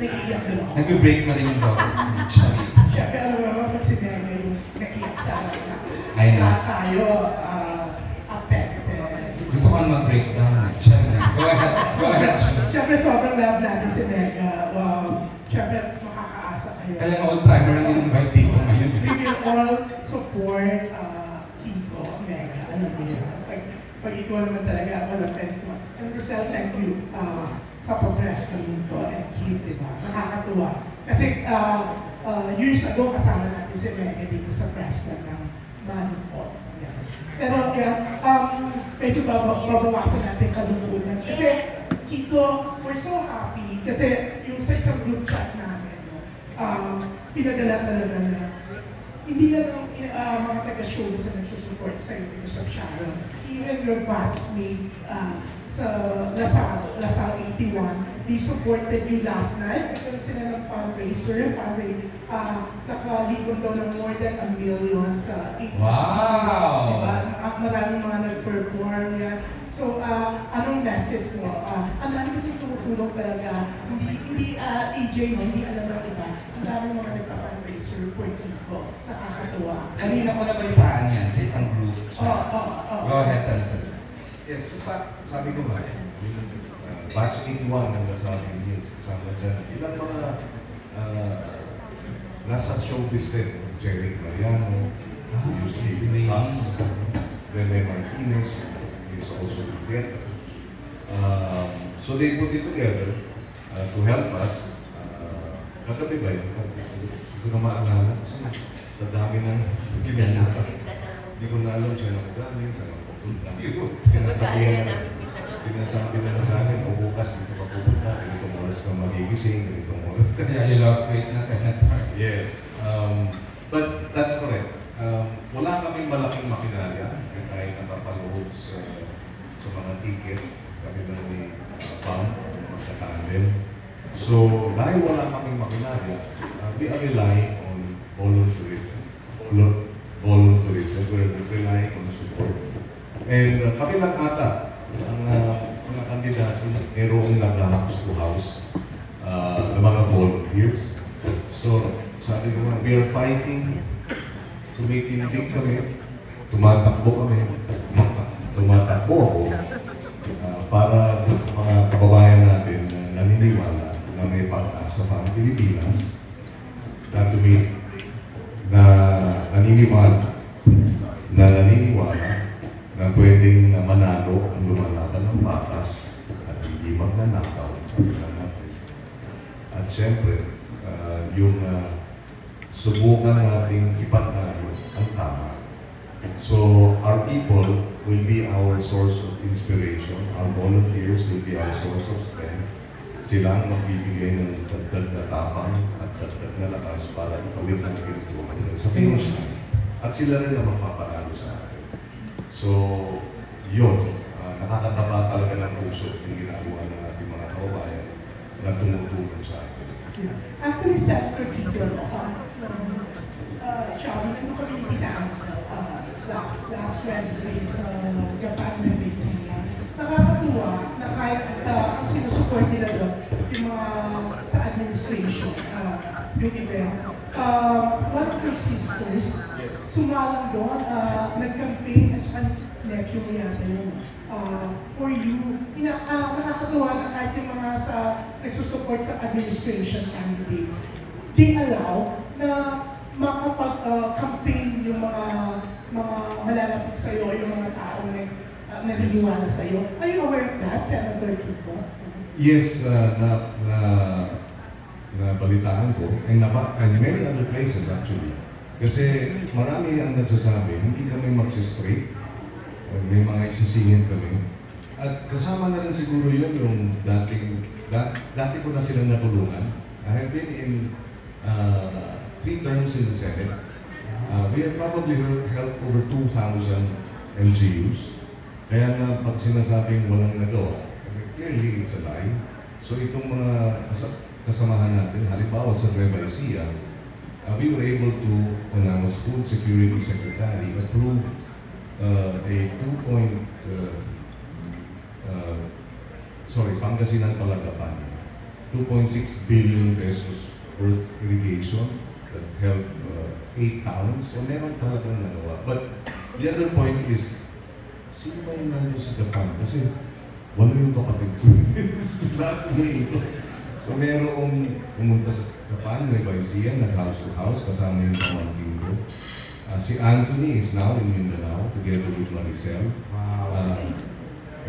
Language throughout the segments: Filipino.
naiiyak din ako. Nag-break na rin yung boses ni Charlie. Siyempre, alam mo naman, pag si Mega yung naiiyak sa harap na, na tayo, ah, affected. Gusto ko na mag-breakdown. Charlie. Go ahead. Go ahead. Siyempre, sobrang love natin si Mega. Wow. Siyempre, makakaasa kayo. Kaya nga old-timer ang in-invite dito ngayon. We will all support uh, Kiko, Mega. Alam mo yan. Pag, pag ikaw naman talaga, wala friend ko. And Rosel, thank you uh, sa progress ko nito and Kid, di ba? Nakakatuwa. Kasi uh, uh, years ago, kasama natin si Mega dito sa press con ng Manipot. Yan. Pero yan, um, medyo baba- babawasan natin kalungkutan. Kasi Kiko, we're so happy. Kasi yung sa isang group chat namin, um, pinadala talaga na hindi lang ang uh, mga taga-showbiz na nagsusupport sa iyo because of Sharon. Even your batchmate uh, sa Lasal, Lasal 81, they supported you last night. Nagkaroon sila ng fundraiser, fundraiser, uh, nakalikon daw ng more than a million sa 8 Wow! Diba? Ah, Maraming mga nag-perform yan. So, uh, anong message mo? Uh, ang dami kasi tumutulong talaga. Hindi, hindi uh, AJ mo, hindi alam ng iba. Ang dami mga nagsa-fundraiser for Kiko. Nakakatuwa. Kanina ko nabalitaan yan sa isang group. Oo, oo, oo. Go ahead, Senator. Yes, in fact, sabi ko nga, uh, batch 81 ng Lasal Indians, kasama dyan, ilang mga uh, nasa showbiz din, Jerry Mariano, who used to be Cox, Rene Martinez, who is also in theater. Um, so they put it together uh, to help us. Uh, kagabi ba yun? Hindi ko na maalala kasi sa dami ng. Hindi ko na alam siya nang galing, saan sinasabihan na, sinasabi na na sa akin, o bukas dito ka pupunta, ganitong oras ka magigising, ganitong oras. Kaya you lost weight na, Senator. yes, um, but that's correct. Um, wala kaming malaking makinarya, kaya tayo nakapaloob sa, sa mga ticket. Kami lang ni uh, Pam, magkatandem. So, dahil wala kaming makinarya, uh, we are relying on volunteerism. Vol- volunteerism. We're relying on support. And uh, kami lang ata, ang uh, mga kandidato, mayroong nag-house to house uh, ng mga volunteers. So, sabi ko we are fighting tumitindig kami, tumatakbo kami, tumatakbo ako uh, para mga kababayan natin na naniniwala na may pag-asa pa ang Pilipinas na tumi na naniniwala na pwedeng na manalo ang lumalaban ng batas at hindi magnanakaw sa natin. At siyempre, ah, yung ah, subukan nating ipanalo ang tama. So, our people will be our source of inspiration. Our volunteers will be our source of strength. Sila ang magbibigay ng dagdag na tapang at dagdag na lakas para natin ito hanggang sa line. At sila rin ang atin. So, yun. ah, nakakataba talaga ng puso yung ginagawa ng ating mga kababayan na tumutulong sa atin. Yeah. Actually, Senator no, um, uh, Sharon, ano kami itinaan uh, la- last Wednesday sa Japan Medicine. Nakakatuwa na kahit uh, ang sinusupport nila doon, yung mga sa administration, uh, yung event. Uh, one of your sisters, sumalang doon, uh, nag-campaign at saka nephew mo yata yun. Uh, for you, ina, uh, nakakatuwa na kahit yung mga sa nagsusupport sa administration candidates, they allow na makapag-campaign yung mga mga malalapit sa iyo, yung mga taong nag, uh, naniniwala sa iyo. Are you aware of that, Senator Kiko? Yes, uh, na, na, na balitaan ko, and, naba, and many other places actually. Kasi marami ang nagsasabi, hindi kami magsistraight, uh, may mga isisingin kami. At kasama na rin siguro yun yung dating, da, dati ko na silang natulungan. I have been in uh, three terms in the Senate. Uh, we have probably hel- helped over 2,000 MGUs. Kaya nga pag sinasabing walang nagawa, clearly it's a lie. So itong mga kasamahan natin, halimbawa sa Nueva Ecija, uh, we were able to, when Food Security Secretary, approve uh, a 2 point, uh, uh, sorry, Pangasinan Palagapan. 2.6 billion pesos worth irrigation that helped uh, eight towns. So meron talagang nagawa. But the other point is, sino ba yung nandun sa Japan? Kasi wala yung kapatid ko. Lahat umiikot. So merong pumunta sa Japan, Nueva Ecija, nag-house to house, kasama yung pamangkin ko. Uh, si Anthony is now in Mindanao together with Maricel. Uh,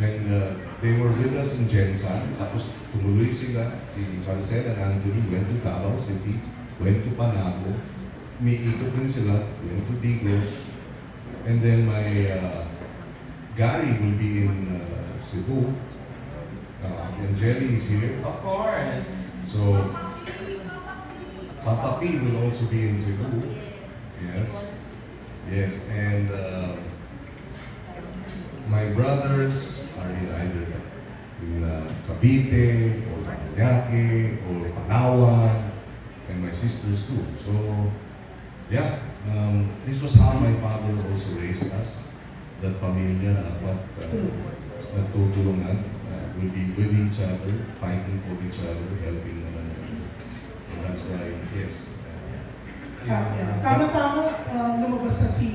and uh, they were with us in Jensan. Tapos tumuloy sila, si Maricel and Anthony went to Davao City, went to Panago. May ikot din sila, went to Digos. And then my uh, Gary will be in uh, Cebu. Uh, and Jerry is here. Of course. So, Papa P will also be in Cebu. Yes. Yes, and uh, my brothers are in either in uh, Cavite or Paranaque or Palawan, and my sisters too. So, yeah, um, this was how my father also raised us. That pamilya dapat uh, nagtutulungan, will be with each other, fighting for each other, helping one another. And that's why, yes. uh, yeah. Tama-tama, uh, lumabas na si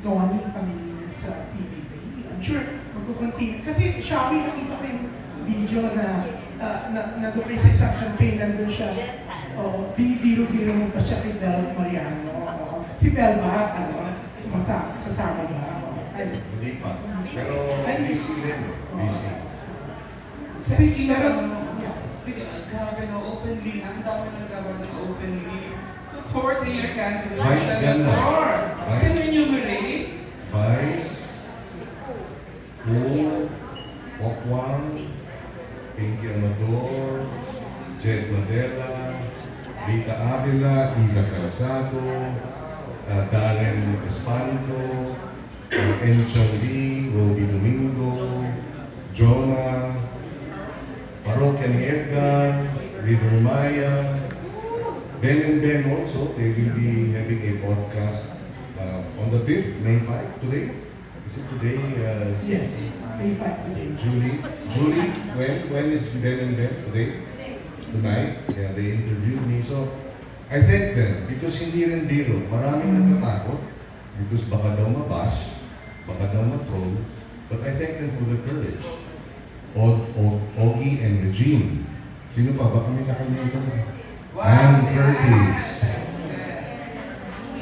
Donnie Pangilinan sa PBB. I'm sure magkukontinue. Kasi Shopee, nakita ko yung video na uh, na, na doon sa isang campaign, nandun siya. Oh, bi- biro-biro mo pa siya kay Bel Mariano. Oo. Si Bel ba? Ano? Sumasa, sasama ba? Hindi pa. Pero busy rin. Busy. Speaking of, yes. speaking of, grabe no, openly, ang dami ng labas ng openly. Supporting your candidate. Vice ganda. Can you enumerate? Vice, Wu, Okwang, Pinky Amador, Jed Madela, Rita Avila, Isa Calzado, uh, Darren Espanto, uh, Enchon Lee, Roby Domingo, Jonah, Ni Edgar, River Maya, Ben and Ben also, they will be having a podcast uh, on the 5th, May 5, today. Is it today? Uh, Yes, may fight today. Julie, Julie, when when is Ben and Ben today? Tonight? Yeah, they interviewed me. So, I thank them because hindi rin biro. Maraming natatakot because baka daw mabash, baka daw matroll. But I thank them for their courage. Og, Og, Ogie and Regine. Sino pa? Baka may nakalimutan. Ann Curtis.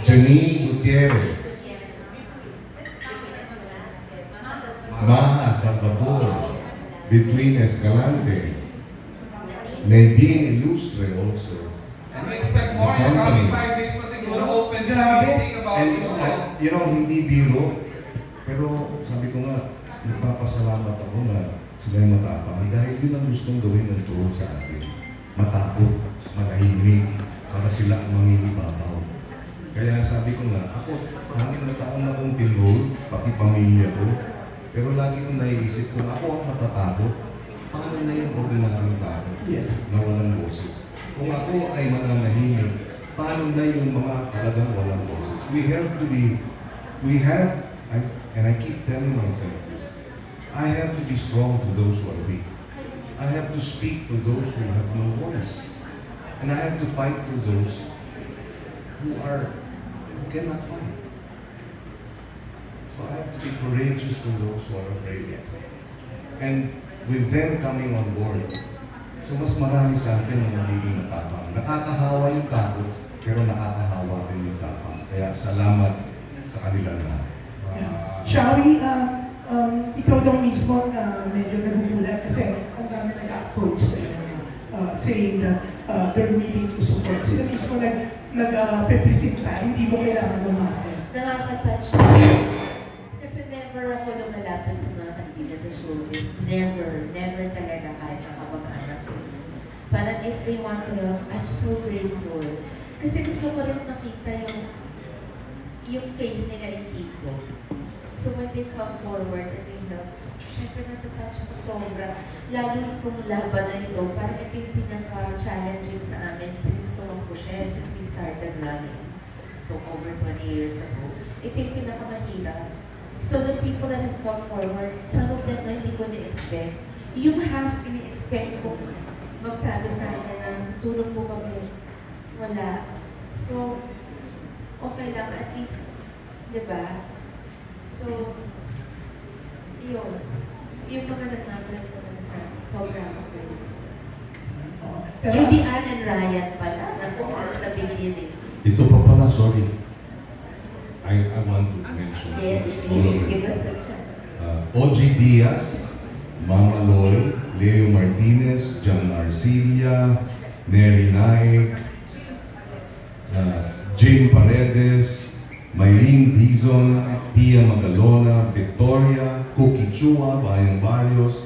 Janine Gutierrez. Maha Salvador. Between Escalante. Nadine Ilustre also. And we expect more in the coming five days pa siguro open the meeting about And, you. uh, you know, hindi biro. Pero sabi ko nga, nagpapasalamat ako na sila yung matapang dahil yun ang gustong gawin ng troll sa atin. Matakot, manahimik, para sila ang mangingibabaw. Kaya sabi ko nga, ako, hangin na taon na kong tinroll, pati pamilya ko. Pero lagi kong naiisip kung ako ang matatakot, paano na yung ordinaryong tao Yes. na walang boses? Kung ako ay mananahimik, paano na yung mga talagang walang boses? We have to be, we have, I, and I keep telling myself I have to be strong for those who are weak. I have to speak for those who have no voice. And I have to fight for those who are, who cannot fight. So I have to be courageous for those who are afraid. And with them coming on board, so mas marami sa atin na magiging matapang. Nakakahawa yung takot, pero nakakahawa din yung tapang. Kaya salamat sa kanila lahat. Yeah. Shari, uh, um, ikaw daw mismo uh, medyo nagugulat kasi ang dami nag-approach sa iyo uh, saying that uh, they're willing to support. Sila mismo nag, nag-representa, hindi mo kailangan lumapit. Nakaka-touch. Kasi never ako lumalapit sa mga kandida sa showbiz. Never. Never talaga kahit sa kamag-anak ko. Parang if they want to help, I'm so grateful. Kasi gusto ko rin makita yung yung face nila in Kiko. So when they come forward and they help, syempre natatouch ako sobra. Lalo itong laban na ito, parang ito yung pinaka-challenging sa amin since tumakbo siya, since we started running took over 20 years ago. Ito yung pinakamahirap. So the people that have come forward, some of them na hindi ko na-expect, yung half ini-expect ko, magsabi sa akin na tulong po kami. Wala. So, okay lang. At least, di ba? So, yun. Yung mga nagmamalat ko naman sa sobrang. Oo. Pero, Judy Ann and Ryan pala, naku, since the beginning. Ito pa pala, sorry. I, I want to mention. Yes, please, give us a chance. Uh, OG Diaz, Mama Loy, Leo Martinez, John Arcilia, Neri Naik, uh, Jane Paredes, Maylene Dizon, Pia Magalona, Victoria, Cookie Chua, Barrios,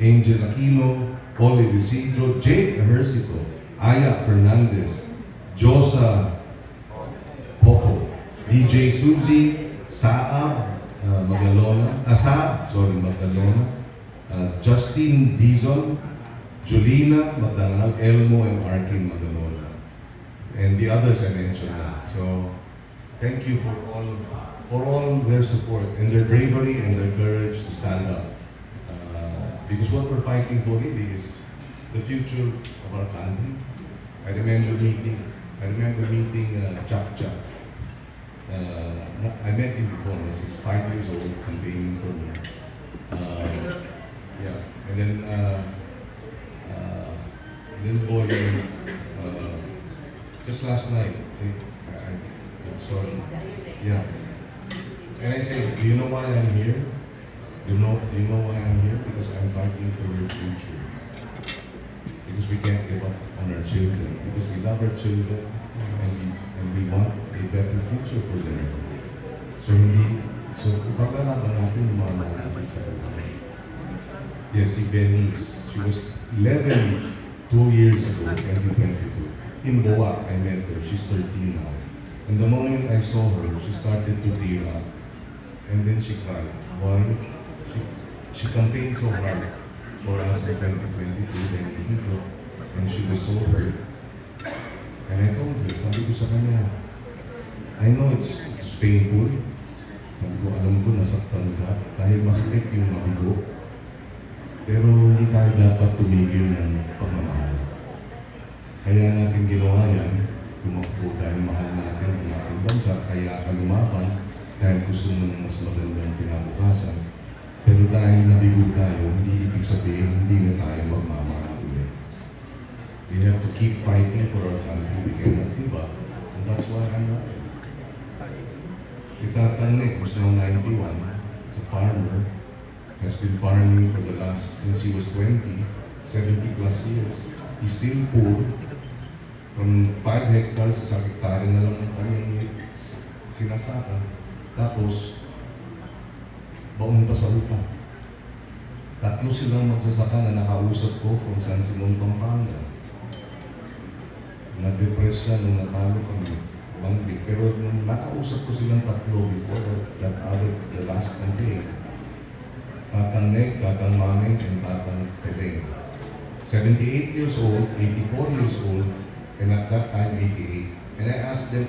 Angel Aquino, Oli Isidro, Jake Ejercito, Aya Fernandez, Josa Poco, DJ Suzy, Saab uh, Magalona, ah, Saab, sorry, Magalona, uh, Justin Dizon, Julina Madangal, Elmo, and Arkin Magalona. And the others I mentioned. So, thank you for all for all their support and their bravery and their courage to stand up. Uh, because what we're fighting for really is the future of our country. I remember meeting, I remember meeting uh, Chak Chak. Uh, I met him before, he's five years old, campaigning for me. Uh, yeah, and then, uh, uh, then boy, uh, just last night, I, I, I saw him. Yeah. And I said, do you know why I'm here? Do you know, do you know why I'm here? Because I'm fighting for your future. Because we can't give up on our children. Because we love our children and we, and we want a better future for them. So hindi, so paglalaban natin yung mga sa. Yes, si Venice. She was 11 two years ago, 2022. In Boa, I met her. She's 13 now. And the moment I saw her, she started to tear up. And then she cried. Why? She, she campaigned so hard for us in 2022, then dito. And she was so hurt. And I told her, sabi ko sa kanya, I know it's, it's painful. Sabi ko, alam ko, nasaktan ka. Dahil masakit yung mabigo. Pero hindi tayo dapat tumigil ng pagmamahal. Kaya natin ginawa yan, tumakbo dahil mahal natin ang ating bansa, kaya ka lumaban dahil gusto mo ng mas magandang pinabukasan. Pero dahil nabigo tayo, hindi ibig sabihin hindi na tayo magmamahal ulit. We have to keep fighting for our country. We cannot give up. And that's why I'm not. Si Tatang Nick was now 91. He's a farmer. Has been farming for the last, since he was 20, 70 plus years. He's still poor. From 5 hectares, isang hektare na lang ang kanyang sinasaka. Tapos, baon pa sa utang. Tatlo silang magsasaka na nakausap ko from San Simon, Pampanga. Na-depress siya nung natalo kami. Week. Pero nung nakausap ko silang tatlo before that, that other, the last campaign, Tatang Nick, Tatang Mami, and Tatang Pedeng. 78 years old, 84 years old, and at that time, 88. And I asked them,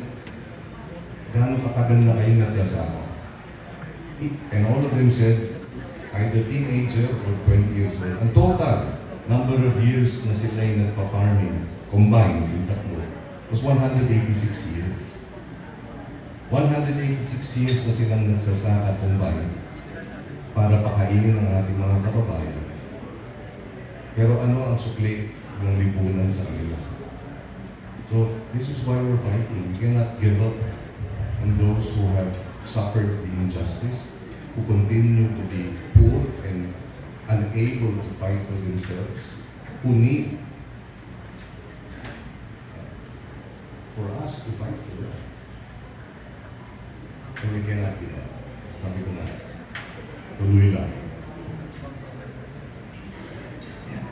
gaano katagal na kayo nagsasama? And all of them said, either teenager or 20 years old. Ang total number of years na sila ay nagpa-farming, combined, yung tatlo, was 186 years. 186 years na silang nagsasaka combined para pakainin ang ating mga kababayan. Pero ano ang sukli ng lipunan sa kanila? So, this is why we're fighting. We cannot give up on those who have suffered the injustice, who continue to be poor and unable to fight for themselves, who need for us to fight for them. And we cannot give up. Sabi ko na, tuloy lang.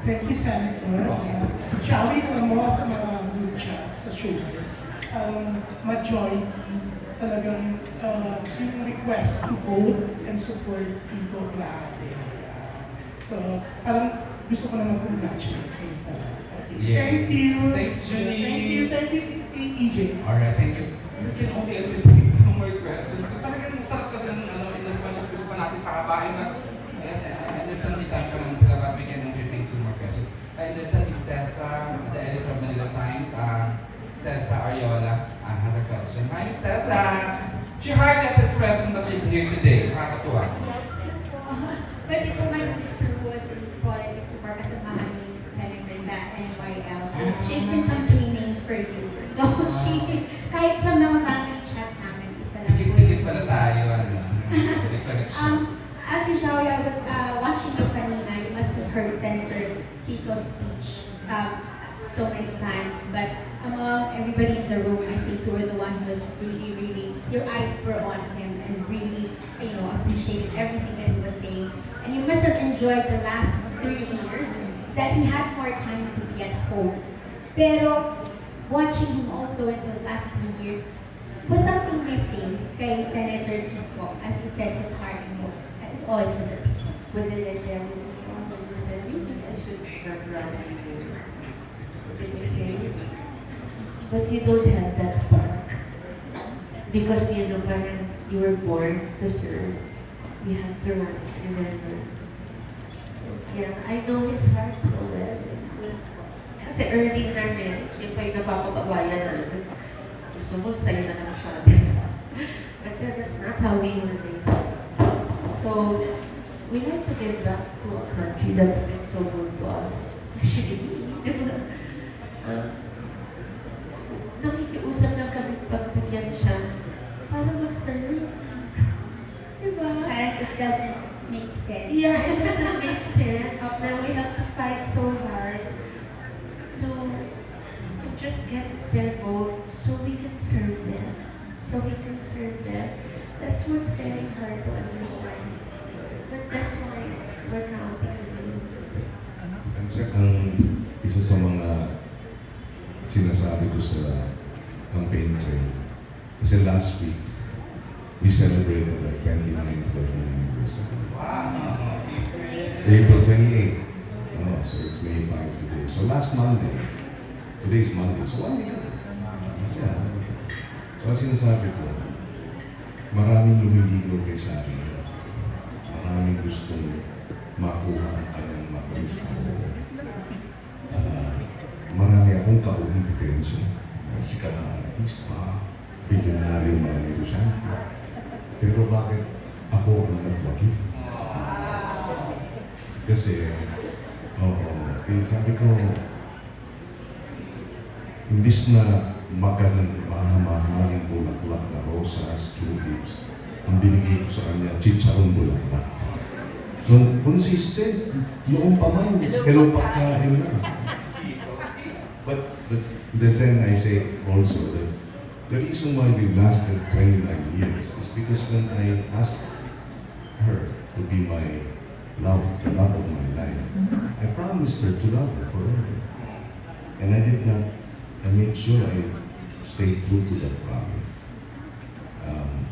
Thank you, Senator. Uh, Shall we alam mo sa mga group chat sa showbiz, ang majority talagang uh, yung request to vote and support people grabe. So, parang gusto ko naman congratulate kayo talaga. Yeah. Thank you. Thanks, Julie. Thank you, thank you, EJ. Alright, thank you. We can only entertain two more questions. So, talagang sarap kasi ng ano, in as much as gusto pa natin pakabain na, and I understand the time pa lang sila, but we can entertain two more questions. I understand Miss Tessa, the editor of Manila Times, uh, Tessa Ariola, uh, has a question. Hi, Miss Tessa! She hardly at expressing that she's here today. Nakakatuwa. Pwede po my sister who was in politics before kasamahan ni Senator sa NYL. She's been campaigning for you. So she, kahit sa mga family chat namin, isa lang po Higit-higit pala tayo, ano. Um, Ate Joey, I was uh, watching you kanina. You must have heard Senator Kiko's speech um, so many times. But among everybody in the room, I think you were the one who was really, really, your eyes were on him and really, you know, appreciated everything that he was saying. And you must have enjoyed the last three years that he had more time to be at home. Pero watching him also in those last three years, was something missing kay Senator Kiko, as you said, his heart and hope, as he always with the people. When they let them from the said, maybe I should not run. But you don't have that spark. Because you know, parang you were born to serve. You have to run, remember. So, yeah, I know his heart so well. Kasi early in our marriage, yung pa yung napapagawayan namin, gusto mo, sa'yo na lang siya. But then that's not how we were raised. So, we like to give back to a country that's been so good to us, especially me? Uh, nakikiusap lang kami pagbigyan siya para mag-serve. Di ba? Parang it doesn't make sense. Yeah, it doesn't make sense. Now we have to fight so hard to to just get their vote so we can serve them. So we can serve them. That's what's very hard to understand. But that's why we're counting on you. Ang, sa- ang isa sa mga sinasabi ko sa campaign trail, kasi last week, we celebrated our 29th wedding anniversary. Wow! April 28. Oh, so it's May 5 today. So last Monday, today's Monday, so one year. Yeah. So ang sinasabi ko, maraming lumiligaw kay Shari. Maraming gustong makuha ang kanyang matamis buo. Ah, marami akong kaumpitensya. Sikat na artista, bilyonaryo mga negosyante. Pero bakit ako ang nagwagi? Kasi, oo, eh, sabi ko, imbis na magandang mahamahaling bulaklak na rosas, tulips, ang binigay ko sa kanya, chicharong bulaklak. So, consistent. Noong pa man, hello pagkain na. But, but the then I say also that the reason why we lasted 29 years is because when I asked her to be my love, the love of my life, I promised her to love her forever. And I did not, I made sure I stayed true to that promise. Um,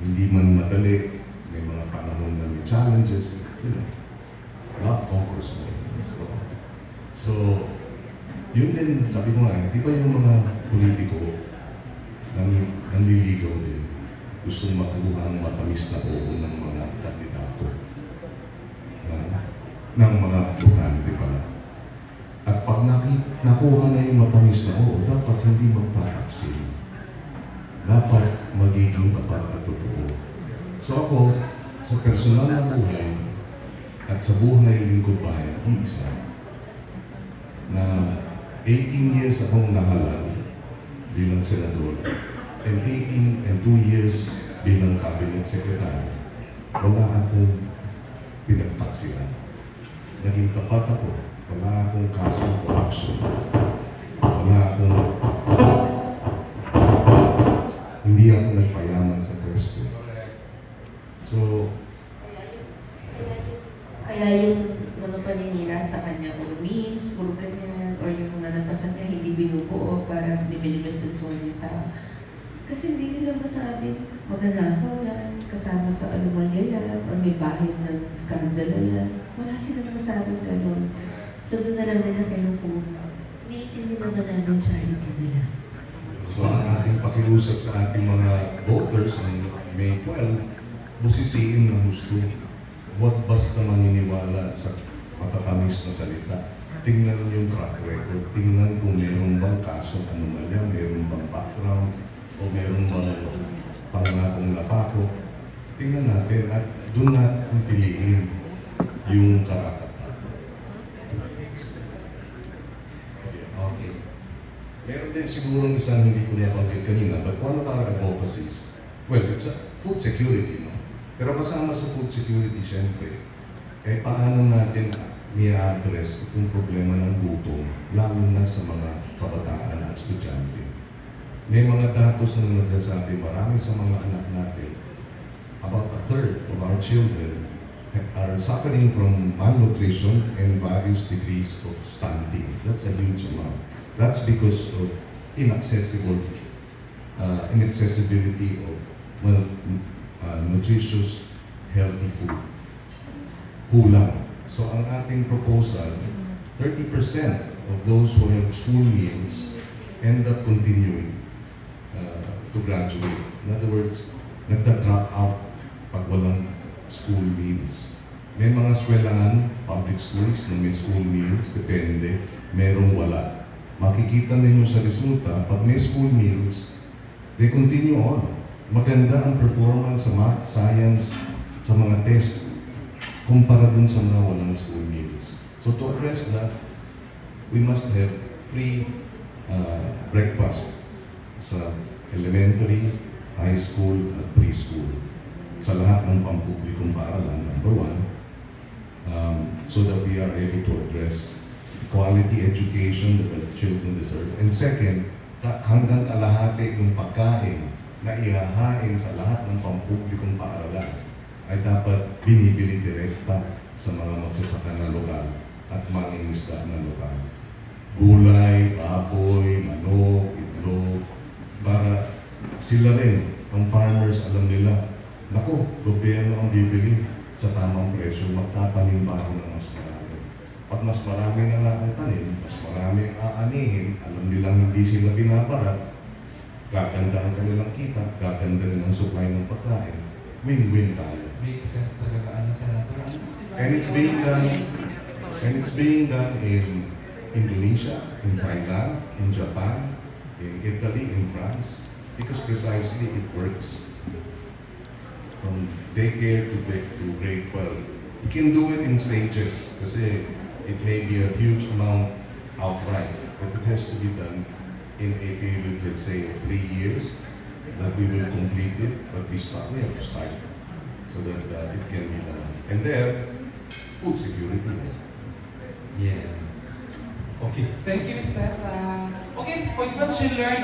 hindi man madali, may mga panahon na may challenges, you know, love conquers all. So, so yun din, sabi ko nga, eh, di ba yung mga politiko, nanliligaw din, gustong makuha ang matamis na oo ng mga kandidato. Uh, ng mga bukante pala. At pag nakuha na yung matamis na oo, dapat hindi magpataksil. Dapat magiging tapat at totoo. So ako, sa personal na buhay, at sa buhay lingkod bayan, isa, na 18 years akong nahalal bilang senador and 18 and 2 years bilang cabinet secretary, wala akong pinagtaksilan. Naging tapat ako. Wala akong kasong corruption. Wala akong... Hindi ako nagpayaman sa pwesto. So, Kaya yung mga paninira sa kanya, puro memes, puro ganyan, or yung mga napasan niya hindi binubuo para hindi binimisinform yung tao. Kasi hindi nila masabi, magnanakaw yan, kasama sa anomalya yan, or may bahid ng skandalo yan. Wala silang masabing ganun. So doon na lang nila kinukuha. Iniintindi naman namin charity nila. so ang ating pakiusap sa ating mga voters ng May 12, busisiin ng gusto. Huwag basta maniniwala sa matatamis na salita. tingnan yung track record, tingnan kung meron bang kasong anomalya, meron bang background, o meron bang pangangakong napako. Tingnan natin at doon natin piliin yung karapatan. Okay. Meron din siguro isang hindi ko nabanggit kanina, but one of our advocacies, well, it's a food security, no? Pero kasama sa food security, syempre, eh paano natin i-address itong problema ng gutom, lalo na sa mga kabataan at estudyante. May mga datos na nagsasabi, marami sa mga anak natin, about a third of our children are suffering from malnutrition and various degrees of stunting. That's a huge amount. That's because of inaccessible, uh, inaccessibility of well, uh, nutritious, healthy food. Kulang. So ang ating proposal, 30% of those who have school meals end up continuing uh, to graduate. In other words, nagda-drop out pag walang school meals. May mga eskwelahan, public schools na may school meals, depende, merong wala. Makikita ninyo sa resulta, pag may school meals, they continue on. Maganda ang performance sa math, science, sa mga test, kumpara dun sa mga walang school meals. So to address that, we must have free uh, breakfast sa elementary, high school, at preschool. Sa lahat ng pampublikong paaralan, number one, um, so that we are able to address quality education that the children deserve. And second, hanggang kalahati ng pagkain na ihahain sa lahat ng pampublikong paaralan ay dapat binibili direkta sa mga magsasaka na lokal at mangingisda na lokal. Gulay, baboy, manok, itlog, para sila rin, ang farmers, alam nila, naku, gobyerno ang bibili sa tamang presyo, magtatanim pa ako ng mas marami. Pag mas marami na nga ang tanim, mas marami ang aanihin, alam nilang hindi sila binabarat, gaganda ang kanilang kita, gaganda rin ang supply ng pagkain, win-win tayo. Makes sense talaga, ano, Senator? And it's being done, and it's being done in Indonesia, in Thailand, in Japan, in Italy, in France, because precisely it works. From daycare to, grade- to grade 12. You can do it in stages kasi it may be a huge amount outright, but it has to be done in a period, let's say, of three years, that we will complete it, but we start, we have to start so that uh, it can be done. And there, food security. Yes. Okay. Thank you, Miss Tessa. Okay, this point, what she learned